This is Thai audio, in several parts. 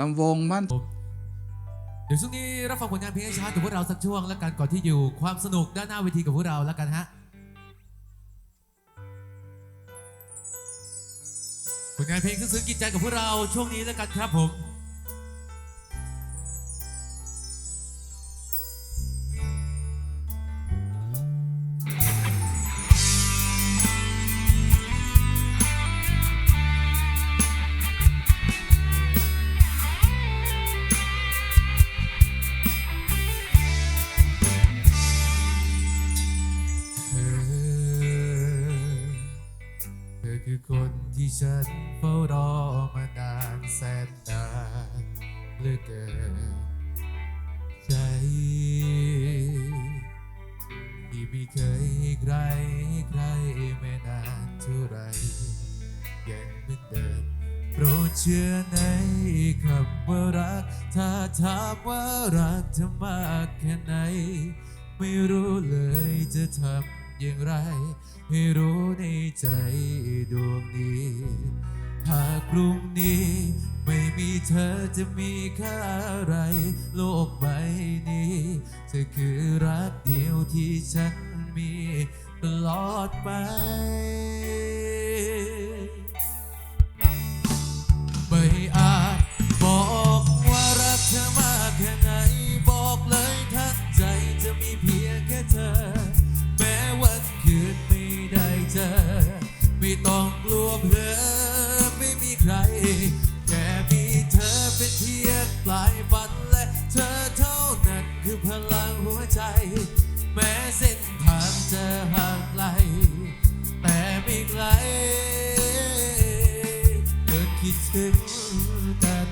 ลำวงบ้านเดี๋ยวช่วงนี้รับฟังผลงานเพลงช้ากับพวกเราสักช่วงแล้วกันก่อนที่อยู่ความสนุกด้านหน้าเวทีกับพวกเราแล้วกันฮะผลงานเพลงซึ้งๆกินใจกับพวกเราช่วงนี้แล้วกันครับผม เชื่อในคำว่ารัก ถ้าถามว่ารักเธอมากแค่ไหน ไม่รู้เลยจะทำอย่างไร ให้รู้ในใจดวงนี้ หากพรุ่งนี้ไม่มีเธอจะมีค่าอะไร โลกใบนี้เธอคือรักเดียวที่ฉันมีตลอดไป ถึงกัน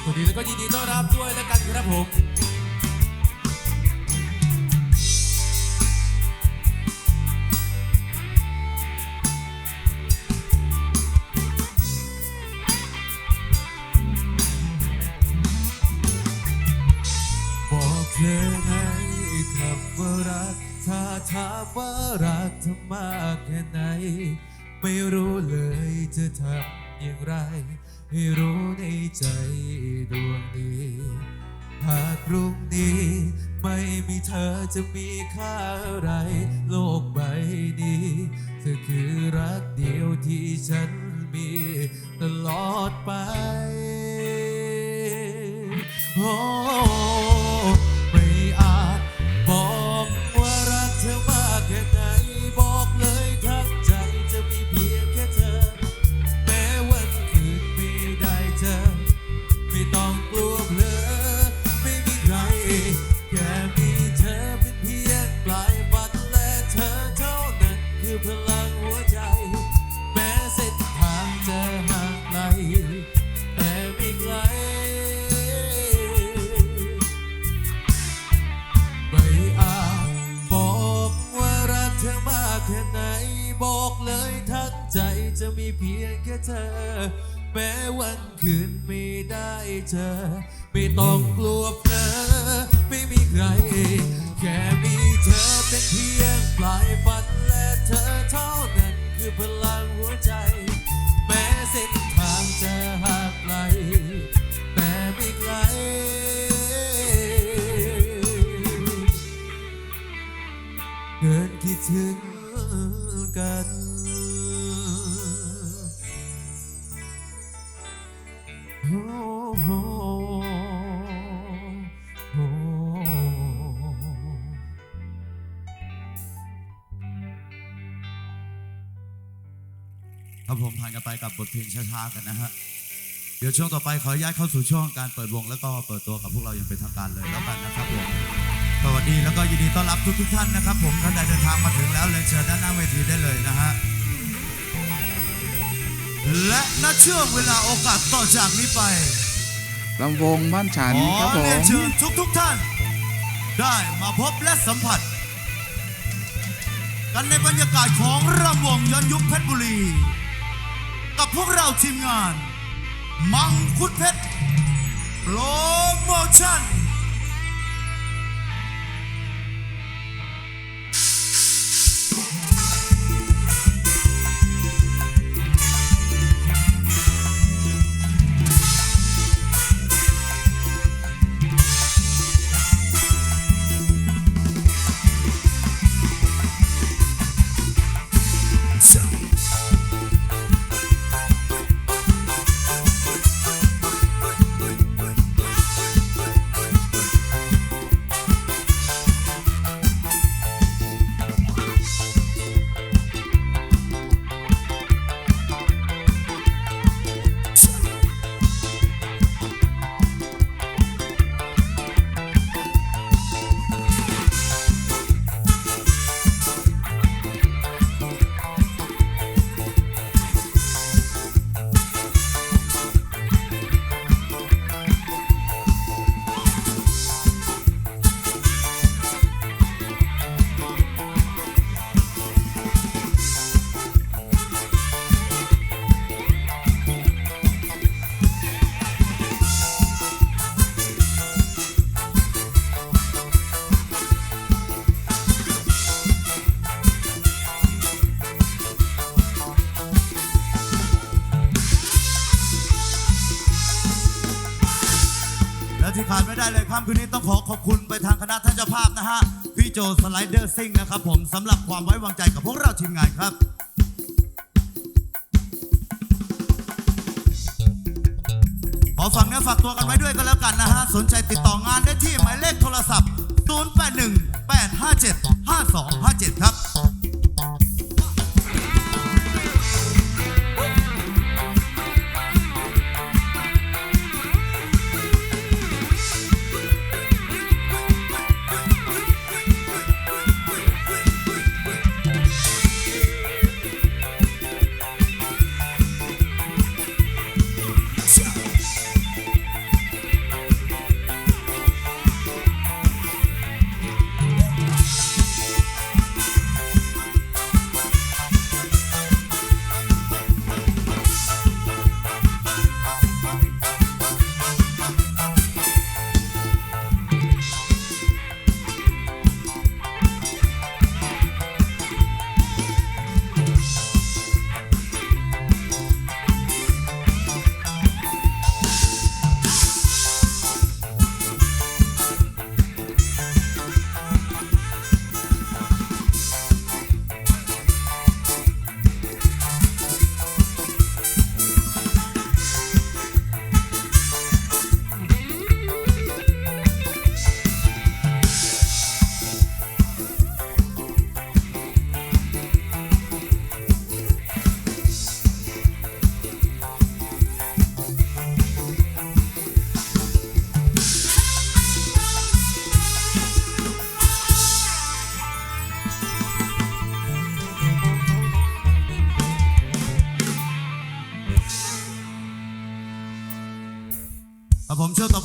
สวัสดีแล้วก็ยินดีต้อนรับด้วยแล้วกันครับผม ไม่รู้เลยจะทำอย่างไร ให้รู้ในใจดวงนี้ หากพรุ่งนี้ไม่มีเธอจะมีค่าอะไร โลกใบนี้เธอคือรักเดียวที่ฉันมีตลอดไปโไม่ ครับผมผ่านกันไปกับบทเพลงช้าๆกันนะฮะ เดี๋ยวช่วงต่อไปขออนุญาตเข้าสู่ช่วงการเปิดวง แล้วก็เปิดตัวกับพวกเราอย่างเป็นทางการเลยแล้วกันนะครับผมสวัสดีแล้วก็ยินดีต้อนรับทุกๆท่านนะครับ ผมท่านใดเดินทางมาถึงแล้วเลยเชิญด้านหน้าเวทีได้เลยนะฮะและณช่วงเวลาโอกาสต่อจากนี้ไปลำวงบ้านฉันขครับผเรียนมเชิญทุกๆท่าน ได้มาพบและสัมผัส กันในบรรยากาศของรำวงย้อนยุคเพชรบุรี กับพวกเราทีมงาน มังคุดเพชรโปรโมชั่น ค่ำคืนนี้ต้องขอขอบคุณไปทางคณะท่านเจ้าภาพนะฮะ พี่โจสไลเดอร์ซิ่งนะครับผมสำหรับความไว้วางใจกับพวกเราทีมงานครับขอฝากเนื้อฝากตัวกันไว้ด้วยก็แล้วกันนะฮะ สนใจติดต่องานได้ที่หมายเลขโทรศัพท์ 081 857 5257 ครับ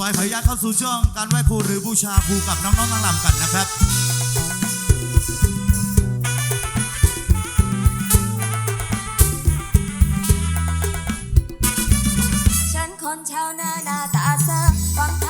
ไปขออนุญาตเข้าสู่ช่วงการไหว้ครูหรือบูชาครูกับน้องๆนางรำกันนะครับฉันคนชาวนาหน้าตาเซอร์ฟังท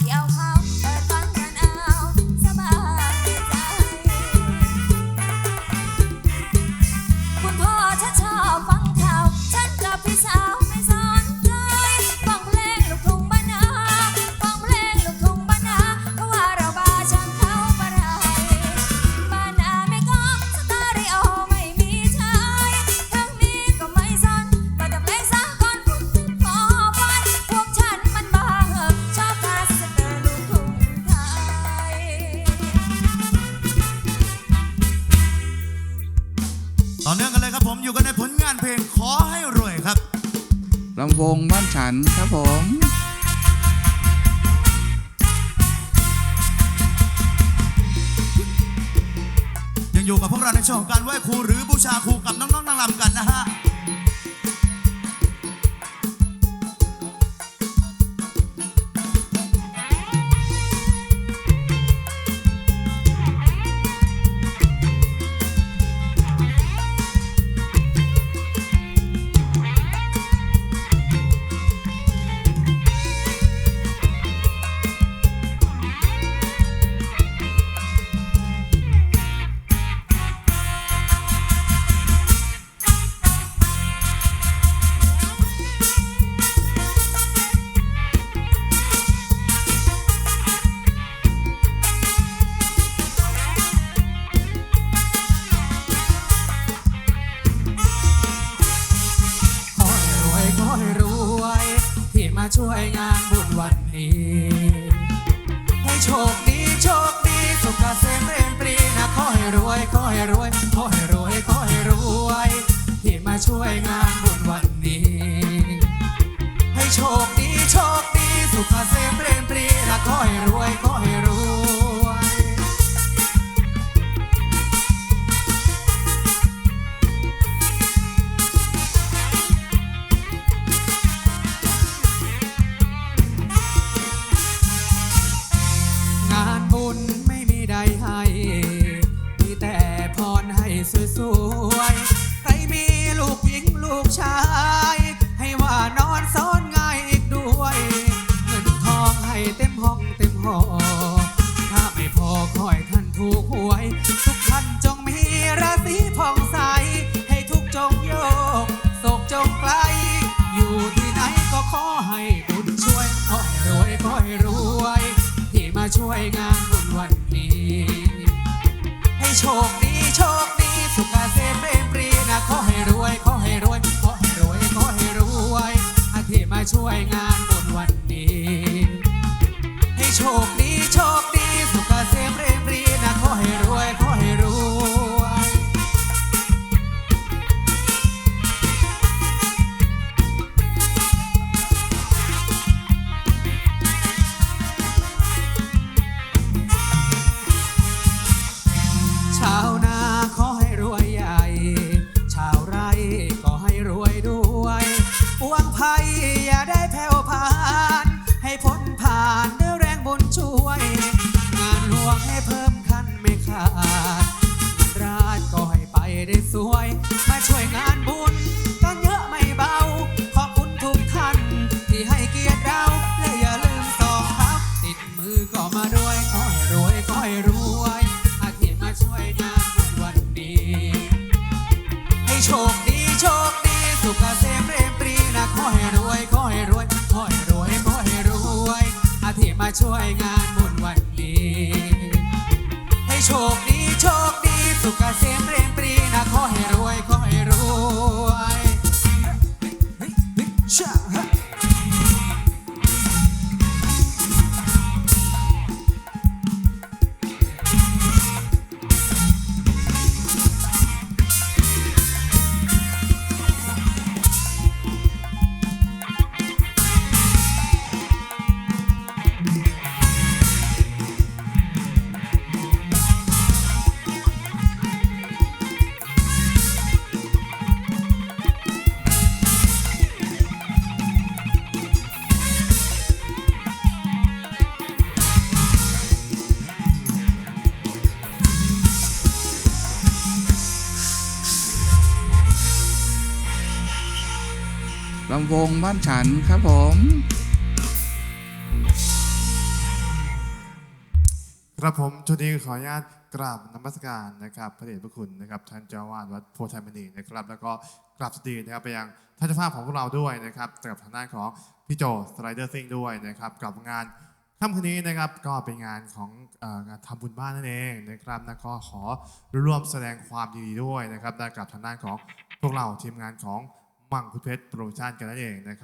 Yeah. วงบ้านฉันครับผมยังอยู่กับพวกเราในช่วงการไหว้ครูหรือบูชาครูกับน้องๆนางรำกันนะฮะ ได้สวย มาช่วยงานบุญ วงบ้านฉันครับผม ครับผมทุกที่ขออนุญาตกราบนมัสการนะครับ พระเดชพระคุณนะครับ ท่านเจ้าวาดวัดโพธิมณีนะครับ แล้วก็กราบสตีนะครับไปยังท่านเจ้าภาพของพวกเราด้วยนะครับกับทางด้านของพี่โจสไลเดอร์ซิงด้วยนะครับกับงานค่ำคืนนี้นะครับก็เป็นงานของงานทำบุญบ้านนั่นเองนะครับนะก็ขอร่วมแสดงความยิดีด้วยนะครับกับทางด้านของพวกเราทีมงานของ มังคุเทศโปรโมชั่นกันนั่นเองนะครับ